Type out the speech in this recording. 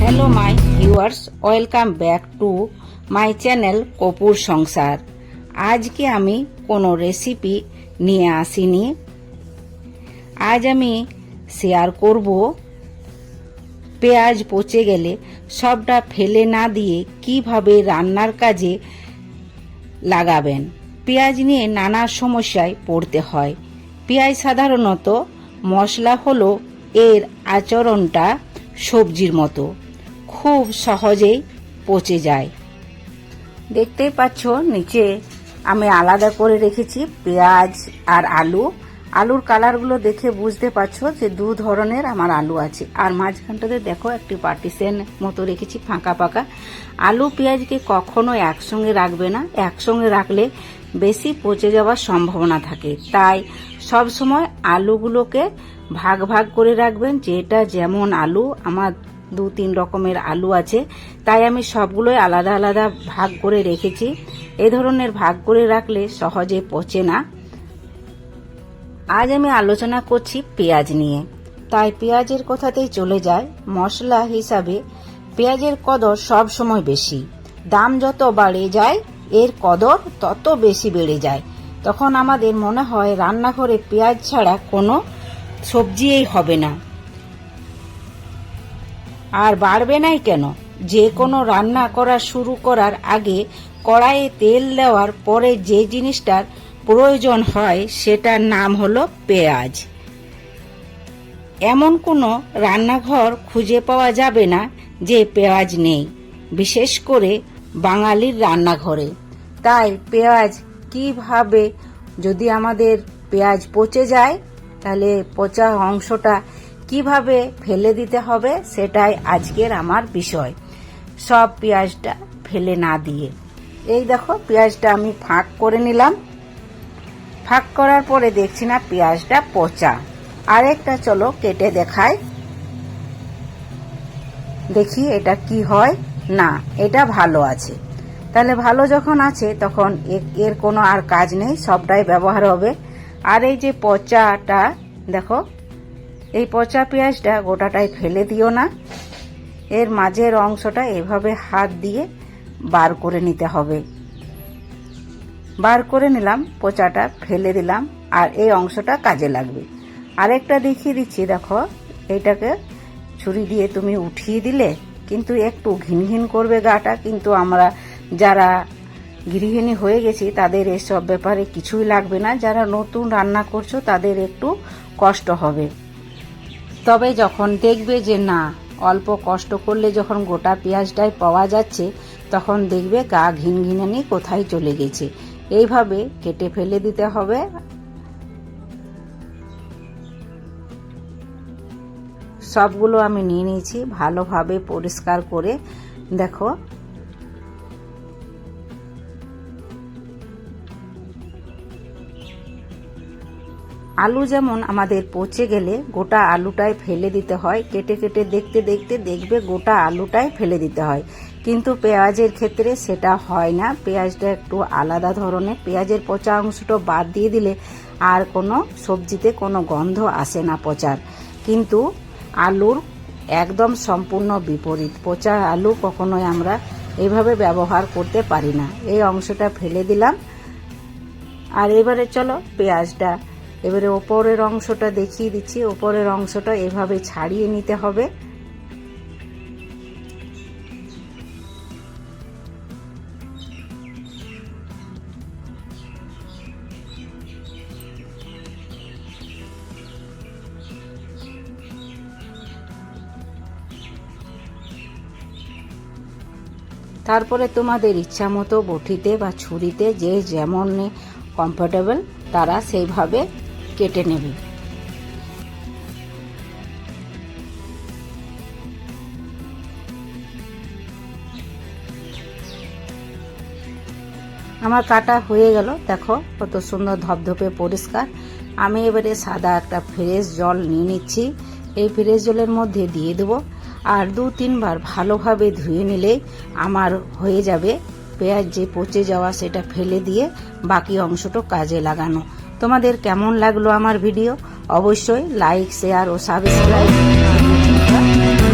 Hello my viewers welcome back to my channel Kapoor সংসার আজকে আমি কোনো রেসিপি নিয়ে আসিনি। আজ আমি শেয়ার করব পেঁয়াজ পচে গেলে সবটা ফেলে না দিয়ে কীভাবে রান্নার কাজে লাগাবেন। পেঁয়াজ নিয়ে নানা সমস্যায় পড়তে হয়। পেঁয়াজ সাধারণত মশলা হলো এর আচরণটা সবজির মতো। খুব সহজেই পচে যায়। দেখতেই পাচ্ছ, নিচে আমি আলাদা করে রেখেছি পেঁয়াজ আর আলু। আলুর কালারগুলো দেখে বুঝতে পারছ যে দু ধরনের আমার আলু আছে। আর মাঝখানটাতে দেখো, একটি পার্টিশন মতো রেখেছি, ফাঁকা ফাঁকা। আলু পেঁয়াজকে কখনো একসঙ্গে রাখবে না। একসঙ্গে রাখলে বেশি পচে যাওয়ার সম্ভাবনা থাকে। তাই সব সময় আলুগুলোকে ভাগ ভাগ করে রাখবেন যেটা যেমন আলু, আমার দু তিন রকমের আলু আছে, তাই আমি সবগুলোই আলাদা আলাদা ভাগ করে রেখেছি। এ ধরনের ভাগ করে রাখলে সহজে পচে না। আজ আমি আলোচনা করছি পেঁয়াজ নিয়ে। তাই পেঁয়াজের কথাতেই চলে যায় মশলা হিসাবে পেঁয়াজের কদর সব সময় বেশি। দাম যত বাড়ে যায়, এর কদর তত বেশি বেড়ে যায়। তখন আমাদের মনে হয় রান্নাঘরে পেঁয়াজ ছাড়া কোনো সবজিই হবে না। আর বাড়বে নাই কেন? যে কোনো রান্না করা শুরু করার আগে কড়াইয়ে তেল দেওয়ার পরে যে জিনিসটার প্রয়োজন হয়, সেটার নাম হলো পেঁয়াজ। এমন কোনো রান্নাঘর খুঁজে পাওয়া যাবে না যে পেঁয়াজ নেই, বিশেষ করে বাঙালির রান্নাঘরে। তাই পেঁয়াজ কীভাবে যদি আমাদের পেঁয়াজ পচে যায় তাহলে পচা অংশটা কীভাবে ফেলে দিতে হবে সেটাই আজকের আমার বিষয়। সব পেঁয়াজটা ফেলে না দিয়ে। এই দেখো, পেঁয়াজটা আমি ফাঁক করে নিলাম। ফাঁক করার পরে দেখছি না পেঁয়াজটা পচা। আরেকটা চলো কেটে দেখায় দেখি এটা কি হয়? না, এটা ভালো আছে। তাহলে ভালো যখন আছে তখন এর কোনো আর কাজ নেই, সবটাই ব্যবহার হবে। আর এই যে পচাটা, দেখো, এই পচা পেঁয়াজটা গোটাটাই ফেলে দিও না। এর মাঝের অংশটা এভাবে হাত দিয়ে বার করে নিতে হবে। বার করে নিলাম, পচাটা ফেলে দিলাম, আর এই অংশটা কাজে লাগবে। আরেকটা দেখিয়ে দিচ্ছি, দেখো, এটাকে ছুরি দিয়ে তুমি উঠিয়ে দিলে কিন্তু একটু ঘিন ঘিন করবে গাটা, কিন্তু আমরা যারা গৃহিণী হয়ে গেছি, তাদের এসব ব্যাপারে কিছুই লাগবে না। যারা নতুন রান্না করছ, তাদের একটু কষ্ট হবে। তবে যখন দেখবে যে না, অল্প কষ্ট করলে যখন গোটা পেঁয়াজটাই পাওয়া যাচ্ছে, তখন দেখবে গা ঘিন ঘিনানি কোথায় চলে গেছে। এইভাবে কেটে ফেলে দিতে হবে। সবগুলো আমি নিয়ে নিয়েছি, ভালোভাবে পরিষ্কার করে। দেখো আলু যেমন আমাদের পচে গেলে গোটা আলুটাই ফেলে দিতে হয়, কেটে কেটে দেখতে দেখতে দেখবে গোটা আলুটাই ফেলে দিতে হয়। কিন্তু পেঁয়াজের ক্ষেত্রে সেটা হয় না। পেঁয়াজটা একটু আলাদা ধরনের। পেঁয়াজের পচা অংশটা বাদ দিয়ে দিলে আর কোনো সবজিতে কোনো গন্ধ আসে না পচার। কিন্তু আলুর একদম সম্পূর্ণ বিপরীত। পচা আলু কখনোই আমরা এভাবে ব্যবহার করতে পারি না। এই অংশটা ফেলে দিলাম। আর এবারে চলো পেঁয়াজটা এবারে ওপরের অংশটা দেখিয়ে দিচ্ছি। ওপরের অংশটা এভাবে ছাড়িয়ে নিতে হবে। তারপরে তোমাদের ইচ্ছা মতো বটিতে বা ছুরিতে যে যেমন কমফোর্টেবল তারা সেইভাবে কেটে নেবে। আমার কাটা হয়ে গেল, দেখো কত সুন্দর ধপধপে পরিষ্কার। আমি এবারে সাদা একটা ফ্রেশ জল নিয়ে নিচ্ছি। এই ফ্রেশ জলের মধ্যে দিয়ে দেবো আর দু তিনবার ভালোভাবে ধুয়ে নিলে আমার হয়ে যাবে। পেঁয়াজ যে পচে যাওয়া সেটা ফেলে দিয়ে বাকি অংশটা কাজে লাগানো। তোমাদের কেমন লাগল আমার ভিডিও? অবশ্যই লাইক শেয়ার ও সাবস্ক্রাইব